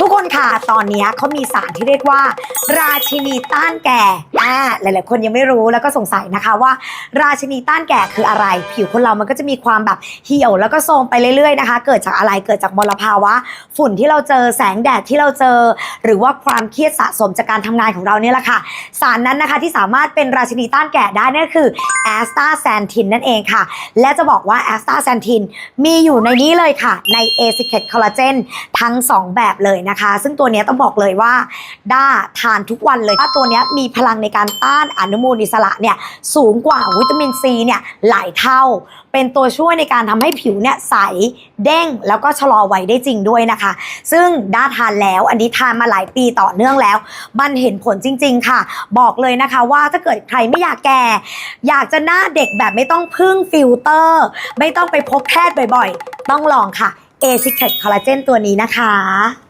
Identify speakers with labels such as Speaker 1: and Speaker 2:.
Speaker 1: ทุกคนค่ะตอนนี้เขามีสารที่เรียกว่า ราชินีต้านแก่อ่าหลายๆ คนยังไม่รู้แล้วก็สงสัยนะคะว่า ราชินีต้านแก่คืออะไร ผิวคนเรามันก็จะมีความแบบเหี่ยวแล้วก็โทรมไปเรื่อยๆนะคะ เกิดจากอะไรเกิดจากมลภาวะ ฝุ่นที่เราเจอแสงแดดที่เราเจอ หรือว่าความเครียดสะสมจากการทำงานของเราเนี่ยแหละค่ะ สารนั้นนะคะที่สามารถเป็นราชินีต้านแก่ได้นั่นคือแอสตาแซนทินนั่นเองค่ะ และจะบอกว่าแอสตาแซนทินมีอยู่ในนี้เลยค่ะใน a c i c a t Collagen ทั้ง 2 แบบเลยนะคะ ซึ่งตัวนี้ต้องบอกเลยว่าด้าทานทุกวันเลยว่าตัวนี้มีพลังในการต้านอนุมูลอิสระเนี่ยสูงกว่าวิตามินซีเนี่ยหลายเท่า เป็นตัวช่วยในการทำให้ผิวเนี่ยใสเด้งแล้วก็ชะลอวัยได้จริงด้วยนะคะ ซึ่งด้าทานแล้วอันนี้ทานมาหลายปีต่อเนื่องแล้ว มันเห็นผลจริง ๆ ค่ะ บอกเลยนะคะว่าถ้าเกิดใครไม่อยากแก่ อยากจะหน้าเด็กแบบไม่ต้องพึ่งฟิลเตอร์ ไม่ต้องไปพบแพทย์บ่อยๆ ต้องลองค่ะ a c i c a t Collagen ตัวนี้นะคะ